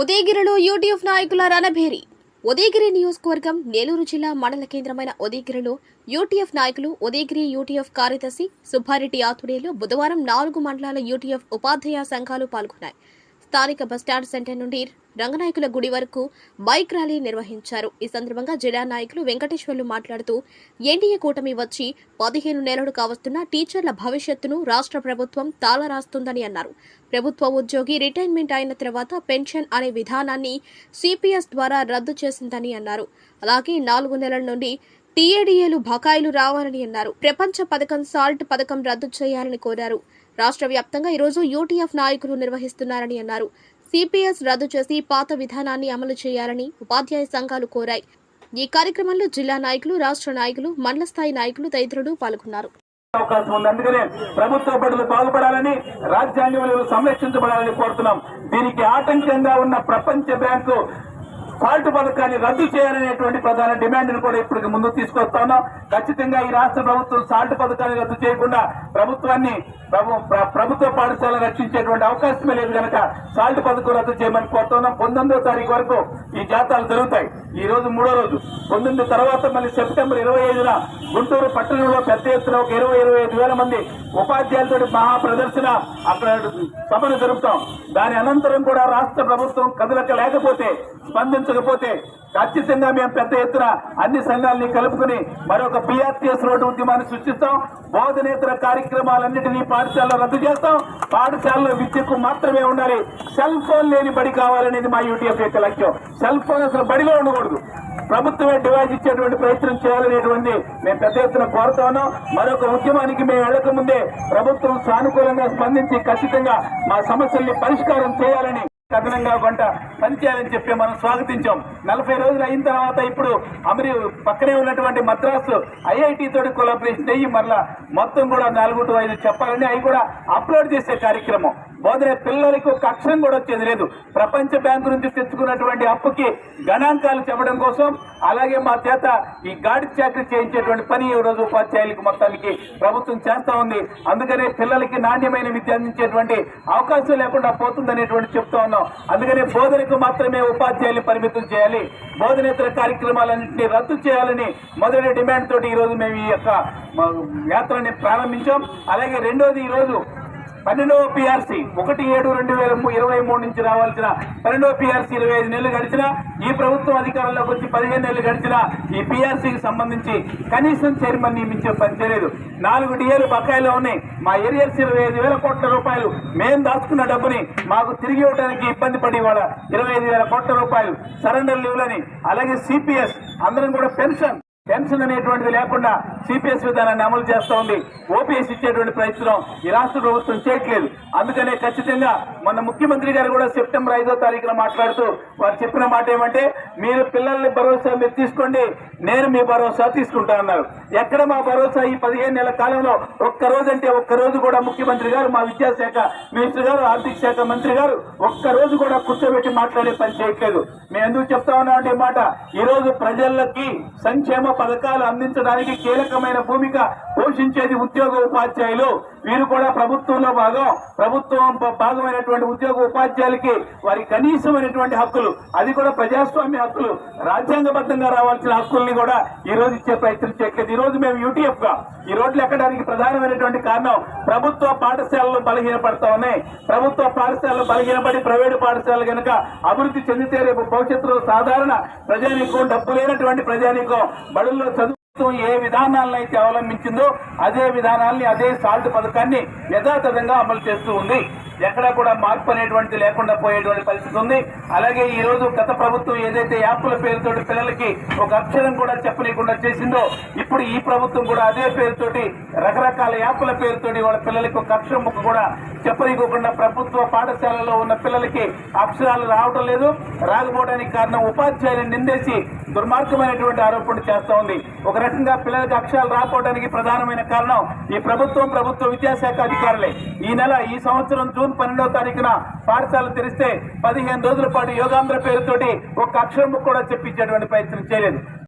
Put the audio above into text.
ఉదయగిరిలో UTF నాయకుల రణభేరి. ఉదయగిరి నియోజకవర్గం నేలూరు జిల్లా మండల కేంద్రమైన ఉదయగిరిలో యూటీఎఫ్ నాయకులు ఉదయగిరి యూటీఎఫ్ కార్యదర్శి సుబ్బారెడ్డి ఆధ్వర్యంలో బుధవారం నాలుగు మండలాల యూటీఎఫ్ ఉపాధ్యాయ సంఘాలు పాల్గొన్నాయి. స్థానిక బస్టాండ్ సెంటర్ నుండి రంగనాయకుల గుడి వరకు బైక్ ర్యాలీ నిర్వహించారు. ఈ సందర్భంగా జిల్లా నాయకులు వెంకటేశ్వర్లు మాట్లాడుతూ ఎన్డీఏ కూటమి వచ్చి పదిహేను నెలలు కావస్తున్న టీచర్ల భవిష్యత్తును రాష్ట్ర ప్రభుత్వం తాళరాస్తుందని అన్నారు. ప్రభుత్వ ఉద్యోగి రిటైర్మెంట్ అయిన తర్వాత పెన్షన్ అనే విధానాన్ని సిపిఎస్ ద్వారా రద్దు చేసిందని అన్నారు. అలాగే నాలుగు నెలల నుండి టీఏడీఏలు బకాయిలు రావాలని అన్నారు. ప్రపంచ పథకం సాల్ట్ పథకం రద్దు చేయాలని కోరారు. రాష్ట్ర వ్యాప్తంగా ఈరోజు యూటీఎఫ్ నాయకులు నిర్వహిస్తున్నారని అన్నారు. సిపిఎస్ రద్దు చేసి పాత విధానాన్ని అమలు చేయాలని ఉపాధ్యాయ సంఘాలు కోరాయి. ఈ కార్యక్రమంలో జిల్లా నాయకులు రాష్ట్ర నాయకులు మండల స్థాయి నాయకులు తదితరులు పాల్గొన్నారు. అవకాశం ఉంది. అందుకనే ప్రభుత్వ బడులు బాగుపడాలని రాజ్యాంగ సంరక్షించబడాలని కోరుతున్నాం. దీనికి ఆటంకంగా ఉన్న ప్రపంచ బ్యాంకు సాల్ట్ పథకాన్ని రద్దు చేయాలనేటువంటి ప్రధాన డిమాండ్ను కూడా ఇప్పటికి ముందు తీసుకొస్తాను. ఖచ్చితంగా ఈ రాష్ట్ర ప్రభుత్వం సాల్ట్ పథకాన్ని రద్దు చేయకుండా ప్రభుత్వాన్ని ప్రభు- ప్రభుత్వ పాఠశాల రక్షించేటువంటి అవకాశమే లేదు కనుక సాల్ట్ పథకం రద్దు చేయమని కోరుతున్నాం. పంతొమ్మిదో తారీఖు వరకు ఈ జాతాలు జరుగుతాయి. ఈ రోజు మూడో రోజు. పంతొమ్మిది తర్వాత మళ్ళీ సెప్టెంబర్ ఇరవై ఐదున గుంటూరు పట్టణంలో పెద్ద ఎత్తున ఒక ఇరవై ఇరవై ఐదు వేల మంది ఉపాధ్యాయులతో మహా ప్రదర్శన అక్కడ సభను జరుపుతాం. దాని అనంతరం కూడా రాష్ట్ర ప్రభుత్వం కదలక లేకపోతే స్పందించకపోతే ఖచ్చితంగా మేము పెద్ద ఎత్తున అన్ని సంఘాలని కలుపుకుని మరొక బీఆర్టీఎస్ రోడ్డు ఉద్యమాన్ని సృష్టిస్తాం. బోధనేతర కార్యక్రమాలన్నింటినీ పాఠశాలలో రద్దు చేస్తాం. పాఠశాలలో విద్యకు మాత్రమే ఉండాలి. సెల్ ఫోన్ లేని బడి కావాలనేది మా యూటీఎఫ్ యొక్క లక్ష్యం. సెల్ ఫోన్ అసలు బడిలో ఉండకూడదు. ప్రభుత్వమే డివైజ్ ఇచ్చేటువంటి ప్రయత్నం చేయాలనేటువంటి మేము పెద్ద ఎత్తున కోరుతా ఉన్నాం. మరొక ఉద్యమానికి మేము వెళ్ళక ముందే ప్రభుత్వం సానుకూలంగా స్పందించి ఖచ్చితంగా మా సమస్యల్ని పరిష్కారం చేయాలని కథనంగా కొంట పనిచేయాలని చెప్పి మనం స్వాగతించాం. నలభై రోజులు అయిన తర్వాత ఇప్పుడు అమరి పక్కనే ఉన్నటువంటి మద్రాసు ఐఐటి తోటి కొలాబరేషన్ అయ్యి మరలా మొత్తం కూడా నాలుగు టు ఐదు చెప్పాలని అవి కూడా అప్లోడ్ చేసే కార్యక్రమం. బోధన పిల్లలకు ఒక అక్షరం కూడా వచ్చేది లేదు. ప్రపంచ బ్యాంకు నుంచి తెచ్చుకున్నటువంటి అప్పుకి గణాంకాలు చెప్పడం కోసం అలాగే మా చేత ఈ గాడి చాకరీ చేయించేటువంటి పని ఈ రోజు ఉపాధ్యాయులకు మొత్తానికి ప్రభుత్వం చేస్తా ఉంది. అందుకనే పిల్లలకి నాణ్యమైన విద్య అందించేటువంటి అవకాశం లేకుండా పోతుందనేటువంటి చెప్తా ఉన్నాం. అందుకనే బోధనకు మాత్రమే ఉపాధ్యాయులు పరిమితం చేయాలి. బోధనేతర కార్యక్రమాలన్నింటినీ రద్దు చేయాలని మొదటి డిమాండ్ తోటి ఈరోజు మేము ఈ యొక్క యాత్రని ప్రారంభించాం. అలాగే రెండోది ఈరోజు పన్నెండవ పిఆర్సీ ఒకటి ఏడు రెండు వేల ఇరవై మూడు నుంచి రావాల్సిన పన్నెండవ పిఆర్సీ ఇరవై ఐదు నెలలు గడిచినా ఈ ప్రభుత్వం అధికారంలోకి వచ్చి పదిహేను నెలలు గడిచినా ఈ పిఆర్సీకి సంబంధించి కనీసం చైర్మన్ నియమించే పని చేయలేదు. నాలుగు డిఏలు బకాయిలో ఉన్నాయి. మా ఏరియర్స్ ఇరవై ఐదు వేల కోట్ల రూపాయలు మేము దాచుకున్న డబ్బుని మాకు తిరిగి ఇవ్వడానికి ఇబ్బంది పడి వాళ్ళ ఇరవై ఐదు వేల కోట్ల రూపాయలు సరెండర్ లీవ్లని అలాగే సిపిఎస్ అందరం కూడా పెన్షన్ పెన్షన్ అనేటువంటిది లేకుండా సిపిఎస్ విధానాన్ని అమలు చేస్తూ ఉంది. ఓపీఎస్ ఇచ్చేటువంటి ప్రయత్నం ఈ రాష్ట్ర ప్రభుత్వం చేయట్లేదు. అందుకనే ఖచ్చితంగా మన ముఖ్యమంత్రి గారు కూడా సెప్టెంబర్ ఐదో తారీఖున మాట్లాడుతూ వారు చెప్పిన మాట ఏమంటే మీరు పిల్లల్ని భరోసా మీరు తీసుకోండి నేను మీ భరోసా తీసుకుంటా అన్నారు. ఎక్కడ మా భరోసా ఈ పదిహేను నెలల కాలంలో? ఒక్క రోజు అంటే ఒక్క రోజు కూడా ముఖ్యమంత్రి గారు మా విద్యాశాఖ మినిస్టర్ గారు ఆర్థిక శాఖ మంత్రి గారు ఒక్క రోజు కూడా కూర్చోబెట్టి మాట్లాడే పని చేయట్లేదు. మేము ఎందుకు చెప్తా ఉన్నాం అంటే మాట. ఈరోజు ప్రజలకి సంక్షేమ పథకాలు అందించడానికి కీలకమైన భూమిక పోషించేది ఉద్యోగ ఉపాధ్యాయులు. వీరు కూడా ప్రభుత్వంలో భాగం. ప్రభుత్వం భాగమైనటువంటి ఉద్యోగ ఉపాధ్యాయులకి వారి కనీసమైనటువంటి హక్కులు. అది కూడా ప్రజాస్వామ్య హక్కులు. రాజ్యాంగబద్ధంగా రావాల్సిన హక్కుల్ని కూడా ఈ రోజు ఇచ్చే ప్రయత్నం చేయట్లేదు. ఈ రోజు మేము యూటీఎఫ్గా ఈ రోడ్లు ఎక్కడానికి ప్రధానమైనటువంటి కారణం ప్రభుత్వ పాఠశాలలు బలహీనపడతా ఉన్నాయి. ప్రభుత్వ పాఠశాలలు బలహీనపడి ప్రైవేటు పాఠశాలలు కనుక అభివృద్ధి చెందితే రేపు భవిష్యత్తులో సాధారణ ప్రజానీకం డబ్బు లేనటువంటి ప్రజానీకం బడుల్లో చదువు ప్రభుత్వం ఏ విధానాలను అయితే అవలంబించిందో అదే విధానాల్ని అదే సాల్ట్ పథకాన్ని యథాతథంగా అమలు చేస్తూ ఉంది. ఎక్కడ కూడా మార్పు అనేటువంటిది లేకుండా పోయేటువంటి పరిస్థితి ఉంది. అలాగే ఈ రోజు గత ప్రభుత్వం ఏదైతే యాప్ల పేరుతోటి పిల్లలకి ఒక అక్షరం కూడా చెప్పనీయకుండా చేసిందో ఇప్పుడు ఈ ప్రభుత్వం కూడా అదే పేరుతోటి రకరకాల యాప్ల పేరుతోటి వాళ్ళ పిల్లలకి ఒక అక్షరం ముక్క కూడా చెప్పనీయకుండా ప్రభుత్వ పాఠశాలలో ఉన్న పిల్లలకి అక్షరాలు రావటం లేదు. రాకపోవడానికి కారణం ఉపాధ్యాయులను నిందేసి దుర్మార్గమైనటువంటి ఆరోపణలు చేస్తా ఉంది. ఒక రకంగా పిల్లలకు అక్షరాలు రాకపోవడానికి ప్రధానమైన కారణం ఈ ప్రభుత్వం ప్రభుత్వ విద్యాశాఖ అధికారులే. ఈ నెల ఈ సంవత్సరం జూన్ పన్నెండవ తారీఖున పాఠశాల తెరిస్తే పదిహేను రోజుల పాటు యోగాంధ్ర పేరుతోటి ఒక అక్షరం కూడా చెప్పించేటువంటి ప్రయత్నం చేయలేదు.